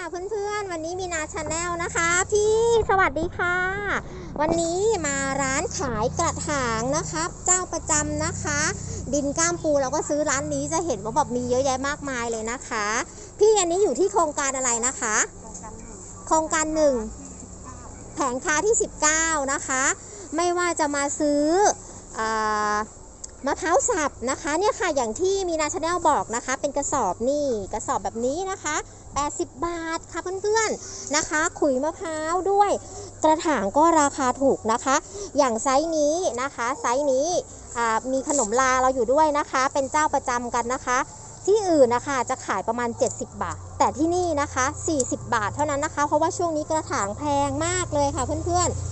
ค่ะเพื่อนๆ วันนี้มีนาชาแนลนะคะ พี่สวัสดีค่ะ วันนี้มาร้านขายกระถางนะครับ เจ้าประจำนะคะ ดินก้ามปูเราก็ซื้อร้านนี้จะเห็นว่าแบบมีเยอะแยะมากมายเลยนะคะ พี่อันนี้อยู่ที่โครงการอะไรนะคะ โครงการหนึ่งแผงค้าที่ 19 นะคะ ไม่ว่าจะมาซื้ออ มะพร้าวสับนะคะเนี่ยค่ะอย่างที่มีนาชาแนลบอกนะคะ เป็นกระสอบนี่กระสอบแบบนี้นะคะ 80 บาทค่ะเพื่อนๆนะคะ ขุยมะพร้าวด้วย กระถางก็ราคาถูกนะคะ อย่างไซส์นี้นะคะไซส์นี้มีขนมลาเราอยู่ด้วยนะคะ เป็นเจ้าประจำกันนะคะ ที่อื่นนะคะจะขายประมาณ 70 บาท แต่ที่นี่นะคะ 40 บาทเท่านั้นนะคะ เพราะว่าช่วงนี้กระถางแพงมากเลยค่ะเพื่อนๆ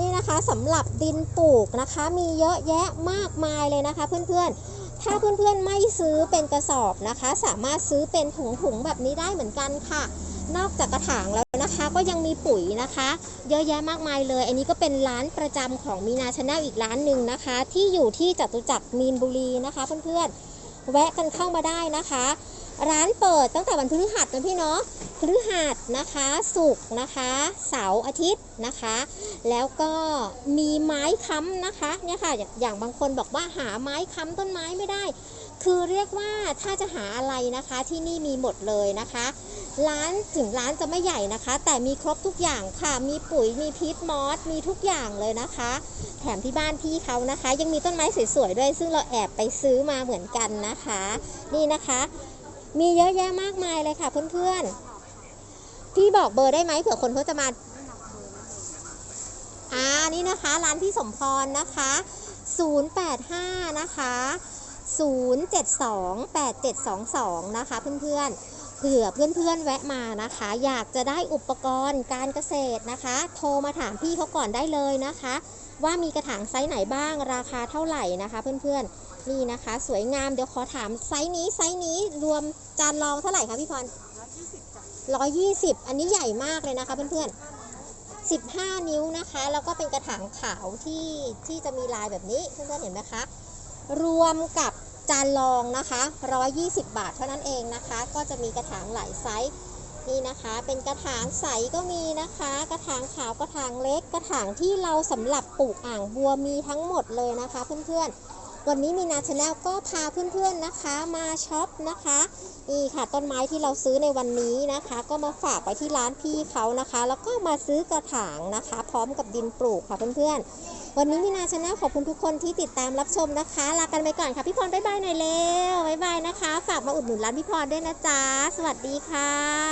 นี่นะคะสำหรับดินปลูกนะคะ มีเยอะแยะมากมายเลยนะคะเพื่อนๆ ถ้าเพื่อนๆไม่ซื้อเป็นกระสอบนะคะ สามารถซื้อเป็นถุงๆแบบนี้ได้เหมือนกันค่ะ นอกจากกระถางแล้วนะคะก็ยังมีปุ๋ยนะคะ เยอะแยะมากมายเลย อันนี้ก็เป็นร้านประจำของมีนาชาแนลอีกร้านหนึ่งนะคะ ที่อยู่ที่จตุจักรมีนบุรีนะคะเพื่อนๆแวะกันเข้ามาได้นะคะ ร้านเปิดตั้งแต่วันพฤหัสนะพี่เนาะ พฤหัสนะคะศุกร์นะคะเสาร์อาทิตย์นะคะ แล้วก็มีไม้ค้ำนะคะเนี่ยค่ะอย่างบางคนบอกว่าหาไม้ค้ำต้นไม้ไม่ได้ คือเรียกว่าถ้าจะหาอะไรนะคะที่นี่มีหมดเลยนะคะ ร้านถึงร้านจะไม่ใหญ่นะคะ แต่มีครบทุกอย่างค่ะ มีปุ๋ยมีพีทมอสมีทุกอย่างเลยนะคะ แถมที่บ้านพี่เขานะคะ ยังมีต้นไม้สวยๆด้วย ซึ่งเราแอบไปซื้อมาเหมือนกันนะคะ นี่นะคะ มีเยอะแยะมากมายเลยค่ะเพื่อนๆ พี่บอกเบอร์ได้ไหมเผื่อคนเขาจะมาอ่านี่นะคะร้านพี่สมพรนะคะ 085 นะคะ 0728722 นะคะ เพื่อนๆเผื่อเพื่อนๆแวะมานะคะ อยากจะได้อุปกรณ์การเกษตรนะคะ โทรมาถามพี่เขาก่อนได้เลยนะคะ ว่ามีกระถางไซส์ไหนบ้างราคาเท่าไหร่นะคะ เพื่อนๆนี่นะคะ สวยงามเดี๋ยวขอถามไซส์นี้ไซส์นี้รวมจานรองเท่าไหร่คะพี่พร 120 อันนี้ใหญ่มากเลยนะคะเพื่อนๆ 15 นิ้วนะคะ แล้วก็เป็นกระถางขาวที่ที่จะมีลายแบบนี้เพื่อนๆเห็นไหมคะ รวมกับจานรองนะคะ 120 บาทเท่านั้นเองนะคะ ก็จะมีกระถางหลายไซส์นี่นะคะ เป็นกระถางใสก็มีนะคะ กระถางขาวกระถางเล็ก กระถางที่เราสำหรับปลูกอ่างบัวมีทั้งหมดเลยนะคะ เพื่อนๆ วันนี้มีนาชาแนลก็พาเพื่อนๆนะคะมาช็อปนะคะนี่ค่ะต้นไม้ที่เราซื้อในวันนี้นะคะ ก็มาฝากไว้ที่ร้านพี่เขานะคะ แล้วก็มาซื้อกระถางนะคะ พร้อมกับดินปลูกค่ะเพื่อนๆ วันนี้มีนาชาแนลขอบคุณทุกคนที่ติดตามรับชมนะคะลากันไปก่อนค่ะพี่พรบ๊ายบายหน่อยเร็วบ๊ายบายนะคะ ฝากมาอุดหนุนร้านพี่พรด้วยนะจ๊ะสวัสดีค่ะ